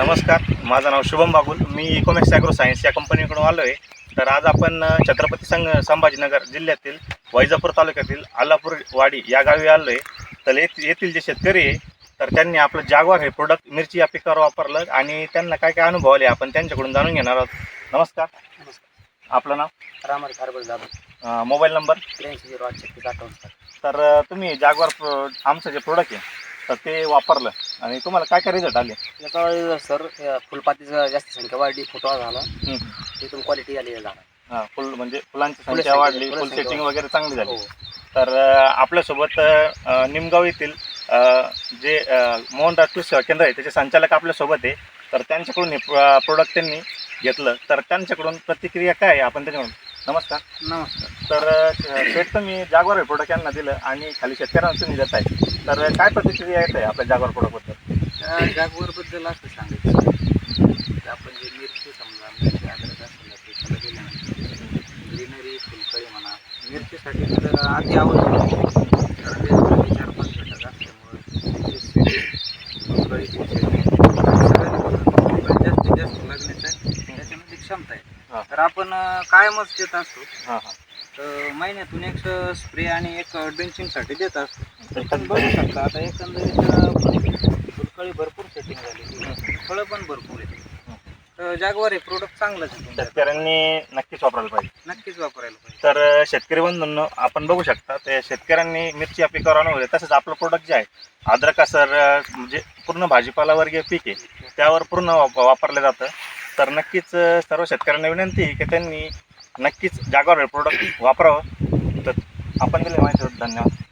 नमस्कार माझं नाव शुभम बागुल. मी इकॉमर्स ॲग्रो सायन्स या कंपनीकडून आलो आहे तर आज आपण छत्रपती संघ संभाजीनगर जिल्ह्यातील वैजापूर तालुक्यातील आलापूर वाडी या गावी आलो आहे तर येथ- येथील जे शेतकरी आहे तर त्यांनी आपलं जागवार हे प्रोडक्ट मिरची या पिकावर वापरलं आणि त्यांना काय काय अनुभव आले आपण त्यांच्याकडून जाणून घेणार आहोत. नमस्कार. आपलं नाव? रामर खारबळ जाधव. Mobile number? त्र्याऐंशी झिरो आठ छत्तीस अठ्ठावन्न तर तुम्ही जागवार प्रो आमचं जे प्रोडक्ट आहे तर ते वापरलं. आणि तुम्हाला काय काय रिझल्ट आले? याचा सर या फुलपातीचं जास्त संख्या वाढली फुटवा झाला. तिथून क्वालिटी आली झाला हा, फुल म्हणजे फुलांची फुलं संख्या वाढली फुलं सेटिंग वगैरे चांगली झाली. हो. तर आपल्यासोबत निमगाव येथील जे मोहनराज कृषी सेवा केंद्र आहे त्याचे संचालक आपल्यासोबत आहे. तर त्यांच्याकडून हे प्रोडक्ट त्यांनी घेतलं. तर त्यांच्याकडून प्रतिक्रिया काय आहे? आपण त्याच्याकडून नमस्कार. नमस्कार. तर शेत तुम्ही जागवार हे प्रोडक्ट यांना दिलं आणि खाली शेतकऱ्यांना तुम्ही देत आहे. तर काय प्रतिक्रिया येत आहे आपल्या जागवार प्रोडक्टबद्दल जागवरबद्दल असं सांगायचं. आपण जे मिरची समजा मिरची अद्रक असेल ते त्याला दिल्यानंतर ग्रीनरी फुलकळी म्हणा मिरचीसाठी तर अति आवश्यक आहे. हा. तर आपण अं, कायमच देत असतो. हां हां. तर महिन्यातून एक स्प्रे आणि एक ड्रिंचिंगसाठी देत असतो. पण बघू शकता आता एकंदरीत अं, फुल- फुलकळी भरपूर सेटिंग झाली फळं पण भरपूर आहेत. तर जागवार हे प्रोडक्ट चांगलंच आहे तुमचं. शेतकऱ्यांनी नक्कीच वापरायला पाहिजे. नक्कीच वापरायला पाहिजे. तर अ, शेतकरी बंधूंनो आपण बघू शकता ते शेतकऱ्यांनी मिरची या पिकावर अनुभवले तसंच आपलं प्रोडक्ट जे आहे अद्रक सर म्हणजे पूर्ण भाजीपाला वर्गीय पीक आहे. त्यावर पूर्ण वाप वापरलं जातं. तर नक्कीच सर्व शेतकऱ्यांना विनंती आहे की त्यांनी नक्कीच जागवार प्रोडक्ट वापरावं. तर आपण दिले माहिती धन्यवाद.